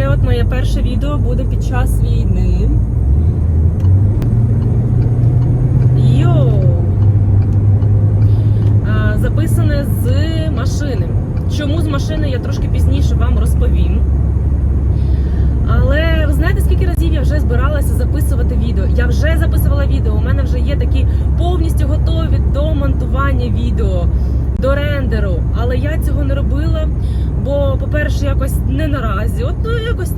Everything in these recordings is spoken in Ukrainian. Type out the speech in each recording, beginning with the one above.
таке от моє перше відео буде під час війни. Йоу! Записане з машини. Чому з машини я трошки пізніше вам розповім. Але ви знаєте, скільки разів я вже збиралася записувати відео? Я вже записувала відео. У мене вже є такі повністю готові до монтування відео, до рендеру. Але я цього не робила, бо, по-перше, якось не наразі. От ну якось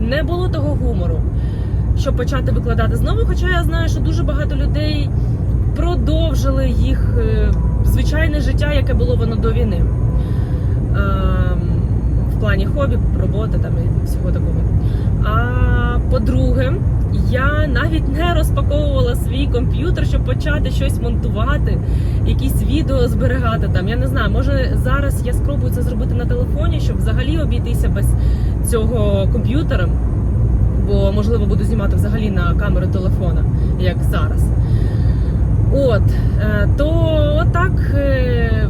не було того гумору, щоб почати викладати знову. Хоча я знаю, що дуже багато людей продовжили їх е, звичайне життя, яке було воно до війни. Ем, в плані хобі, роботи там і всього такого. А по-друге, я навіть не розпаковувала свій комп'ютер, щоб почати щось монтувати, якісь відео зберігати там. Я не знаю, може зараз я спробую це зробити на телефоні, щоб взагалі обійтися без цього комп'ютера. Бо можливо буду знімати взагалі на камеру телефона, як зараз. От, е, то отак. е,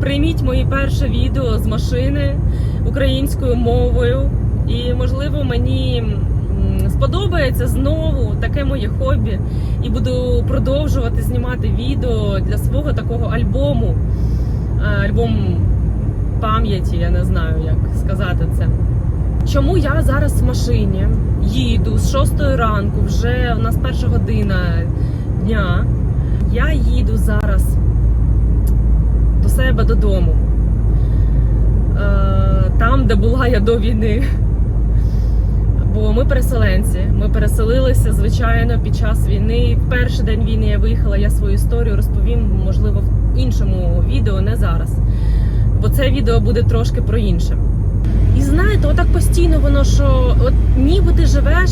Прийміть моє перше відео з машини українською мовою, і можливо мені сподобається знову таке моє хобі, і буду продовжувати знімати відео для свого такого альбому. Альбом пам'яті, я не знаю, як сказати це. Чому я зараз в машині їду з 6 ранку, вже у нас перша година дня. Я їду зараз до себе додому. Е, Там, де була я до війни. Ми переселенці. Ми переселилися, звичайно, під час війни. Перший день війни я виїхала, я свою історію розповім, можливо, в іншому відео, не зараз. Бо це відео буде трошки про інше. І знаєте, отак постійно воно, що от ніби ти живеш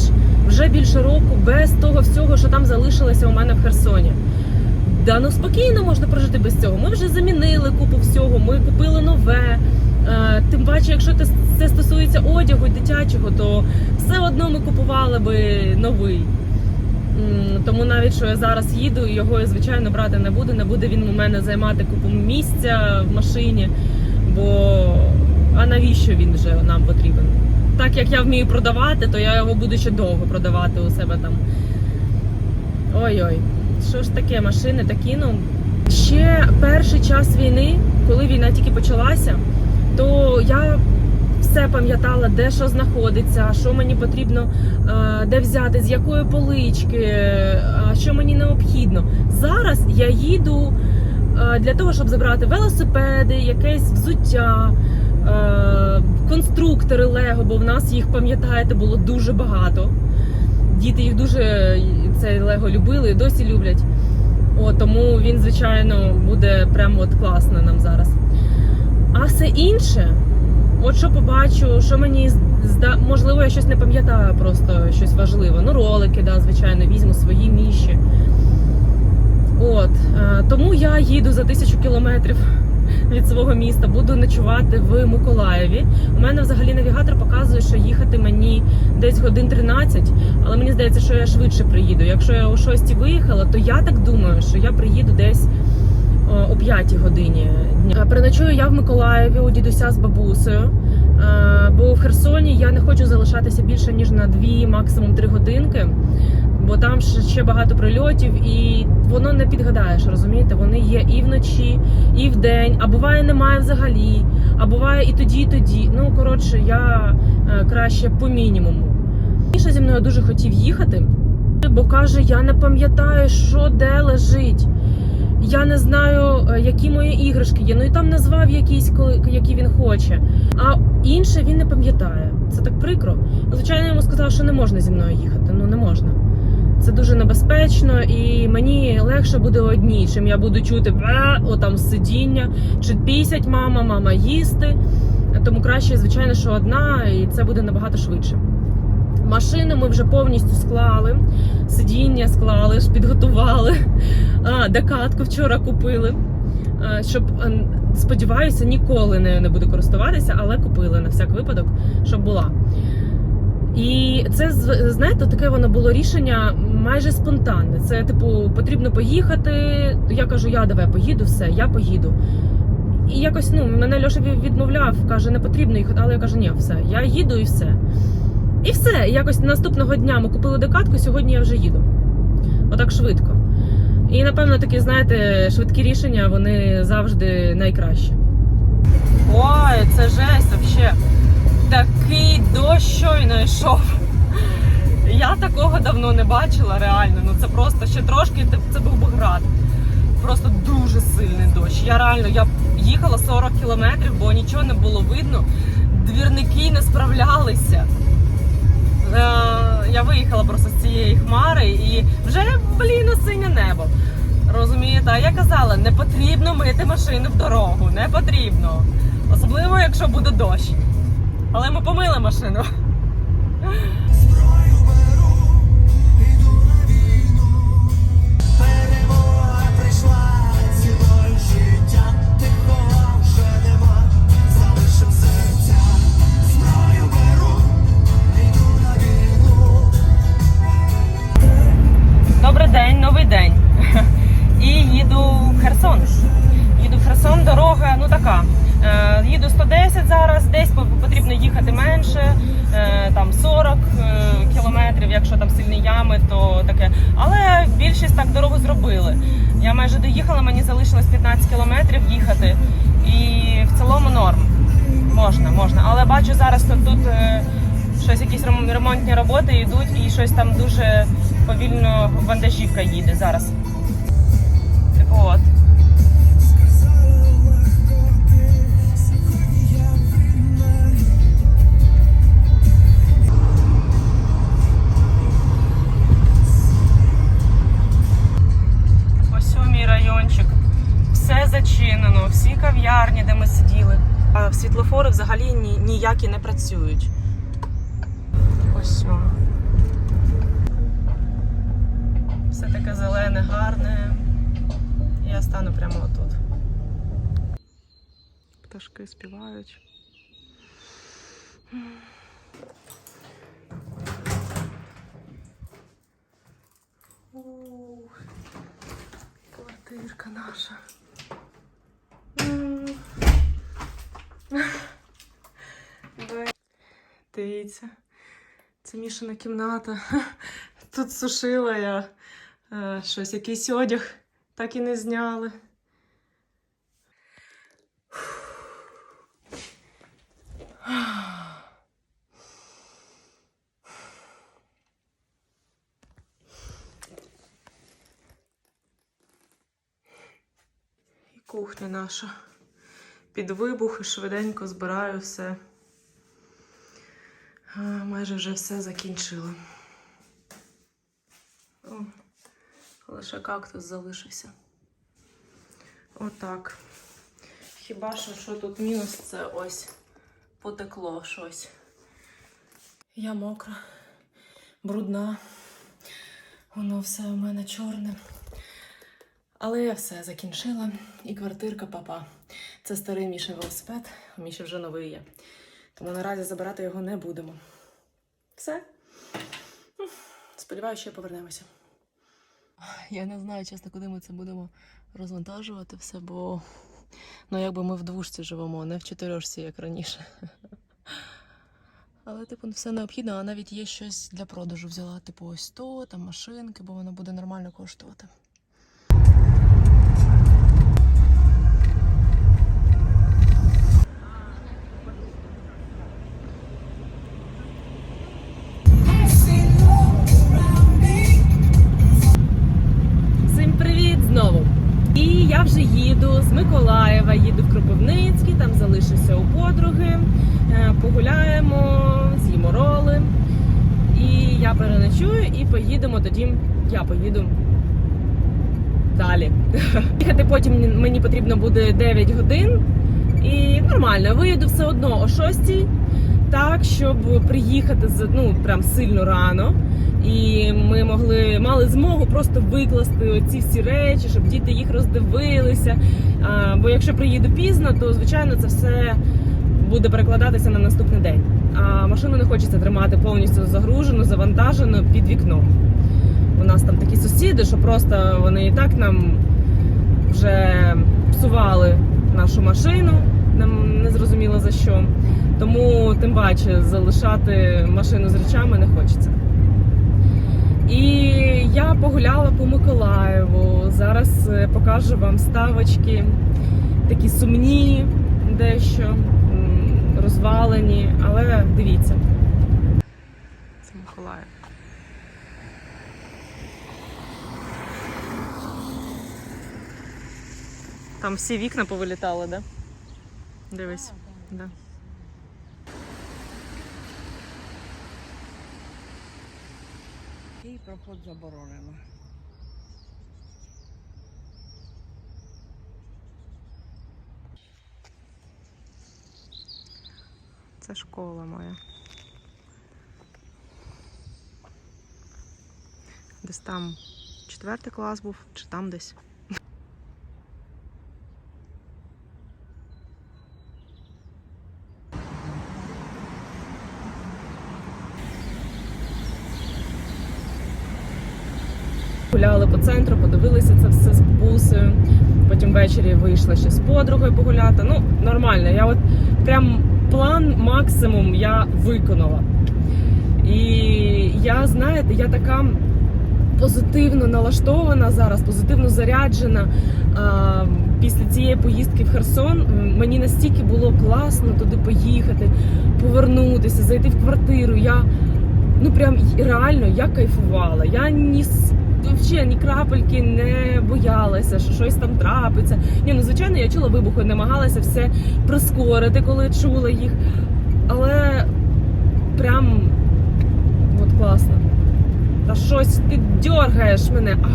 вже більше року без того всього, що там залишилося у мене в Херсоні. Да, ну спокійно можна прожити без цього. Ми вже замінили купу всього, ми купили нове. Е, Тим паче, якщо це стосується одягу дитячого, то все одно ми купували би новий. Тому навіть що я зараз їду, його я звичайно брати не буду. Не буде він у мене займати купу місця в машині. Бо а навіщо він вже нам потрібен? Так як я вмію продавати, то я його буду ще довго продавати у себе там. Ой-ой, що ж таке, машини такі, ну. Ще перший час війни, коли війна тільки почалася, то я все пам'ятала, де що знаходиться, що мені потрібно е, де взяти, з якої полички, е, що мені необхідно. Зараз я їду е, для того, щоб забрати велосипеди, якесь взуття, конструктори Лего, бо в нас їх, пам'ятаєте, було дуже багато. Діти їх дуже цей Лего любили і досі люблять. О, тому він, звичайно, буде прямо от класно нам зараз. А все інше, от що побачу, що мені зда... можливо, я щось не пам'ятаю, просто щось важливе. Ну, ролики, да, звичайно, візьму свої міші. От, е, тому я їду за тисячу кілометрів від свого міста, буду ночувати в Миколаєві. У мене взагалі навігатор показує, що їхати мені десь годин 13, але мені здається, що я швидше приїду. Якщо я о 6 виїхала, то я так думаю, що я приїду десь о, о 5 годині дня. Е, Переночую я в Миколаєві у дідуся з бабусею. Е, Бо в Херсоні я не хочу залишатися більше ніж на 2, максимум 3 годинки, бо там ще багато прильотів, і воно не підгадаєш, розумієте? Вони є і вночі, і вдень, а буває немає взагалі, а буває і тоді, і тоді. Ну коротше, я е, краще по мінімуму. Міша зі мною дуже хотів їхати, бо каже: я не пам'ятаю, що де лежить. Я не знаю, е, які мої іграшки є. Ну і там назвав якісь, які він хоче. А інше він не пам'ятає. Це так прикро. Звичайно, я йому сказала, що не можна зі мною їхати. Ну не можна. Це дуже небезпечно, і мені легше буде одній, чим я буду чути отам сидіння, чи пісять мама, мама їсти. Тому краще, звичайно, що одна, і це буде набагато швидше. Машини ми вже повністю склали, сидіння склали, підготували. А, декатку вчора купили. Щоб сподіваюся, ніколи нею не буду користуватися, але купили на всяк випадок, щоб була. І це знаєте, таке воно було рішення майже спонтанне. Це, типу, потрібно поїхати. Я кажу, я давай поїду, все, я поїду. І якось ну мене Льоша відмовляв, каже, не потрібно їхати. Але я кажу, ні, все, я їду і все. І все. Якось наступного дня ми купили докатку, сьогодні я вже їду. Отак швидко. І напевно такі, знаєте, швидкі рішення вони завжди найкращі. Ой, це жесть взагалі. Такий дощ щойно йшов. Я такого давно не бачила, реально. Ну це просто ще трошки, це був би град. Просто дуже сильний дощ. Я реально я їхала 40 кілометрів, бо нічого не було видно. Двірники не справлялися. Е, Я виїхала просто з цієї хмари і вже, блін, синє небо. Розумієте, а я казала, не потрібно мити машину в дорогу, не потрібно. Особливо, якщо буде дощ. Але ми помили машину. Дорога, ну така. Е, їду 110 зараз, десь потрібно їхати менше, е, там 40 е, кілометрів, якщо там сильні ями, то таке. Але більшість так дорогу зробили. Я майже доїхала, мені залишилось 15 кілометрів їхати. І в цілому норм. Можна, можна. Але бачу зараз тут, тут щось, якісь ремонтні роботи йдуть, і щось там дуже повільно вантажівка їде зараз. От. Світлофори взагалі ні, ніякі не працюють. Ось. о. Все таке зелене, гарне. Я стану прямо отут. Пташки співають. Квартирка наша. Дивіться, це Мішина кімната. Тут сушила я е, щось, якийсь одяг, так і не зняли. І кухня наша. Під вибух і швиденько збираю все. Майже вже все закінчила. О, лише кактус залишився. Отак. Хіба що, що тут мінус, це ось потекло щось. Я мокра, брудна. Воно все у мене чорне. Але я все закінчила. І квартирка папа. Це старий Мішин велосипед, у Міші вже новий є. Тому наразі забирати його не будемо. Все. Сподіваюся, що повернемося. Я не знаю, чесно, куди ми це будемо розвантажувати все, бо ну якби ми в двушці живемо, не в чотирьошці, як раніше. Але, типу, все необхідно, а навіть є щось для продажу взяла, типу, ось то, там машинки, бо воно буде нормально коштувати. З Миколаєва, їду в Кропивницький, там залишуся у подруги, е, погуляємо, з'їмо роли. І я переночую і поїдемо тоді. Я поїду далі. Їхати потім мені потрібно буде 9 годин. І нормально, виїду все одно о 6 так, щоб приїхати з- ну, прям сильно рано. І ми могли мали змогу просто викласти оці всі речі, щоб діти їх роздивилися. А, бо якщо приїду пізно, то звичайно це все буде перекладатися на наступний день. А машину не хочеться тримати повністю загружену, завантажену під вікном. У нас там такі сусіди, що просто вони і так нам вже псували нашу машину, нам не зрозуміло за що. Тому тим паче залишати машину з речами не хочеться. І я погуляла по Миколаєву. Зараз е, покажу вам ставочки, такі сумні, дещо розвалені, але дивіться. Це Миколаїв. Там всі вікна повилітали, да? Дивись. Да. Проход заборонено. Це школа моя. Десь там четвертий клас був, чи там десь. Гуляли по центру, подивилися це все з бусею. Потім ввечері вийшла ще з подругою погуляти. Ну, нормально. Я от прям план максимум я виконала. І я, знаєте, я така позитивно налаштована зараз, позитивно заряджена. Після цієї поїздки в Херсон мені настільки було класно туди поїхати, повернутися, зайти в квартиру. Я ну прям реально я кайфувала. Я ні взагалі ні крапельки не боялася, що щось там трапиться. Ні, ну звичайно, я чула вибухи, намагалася все прискорити, коли чула їх. Але прям от класно. Та щось ти дергаєш мене. А,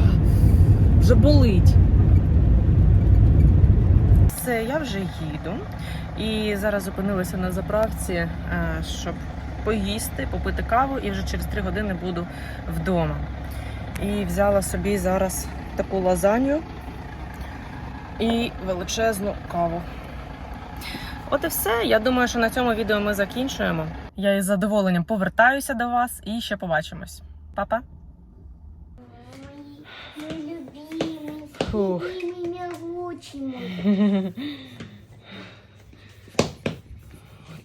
вже болить. Все, я вже їду. І зараз зупинилася на заправці, е, щоб поїсти, попити каву, і вже через 3 години буду вдома. І взяла собі зараз таку лазанью і величезну каву. От і все. Я думаю, що на цьому відео ми закінчуємо. Я із задоволенням повертаюся до вас і ще побачимось. Па-па! Фух.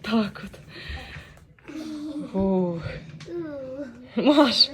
Так от. Фух. Ух. Маш,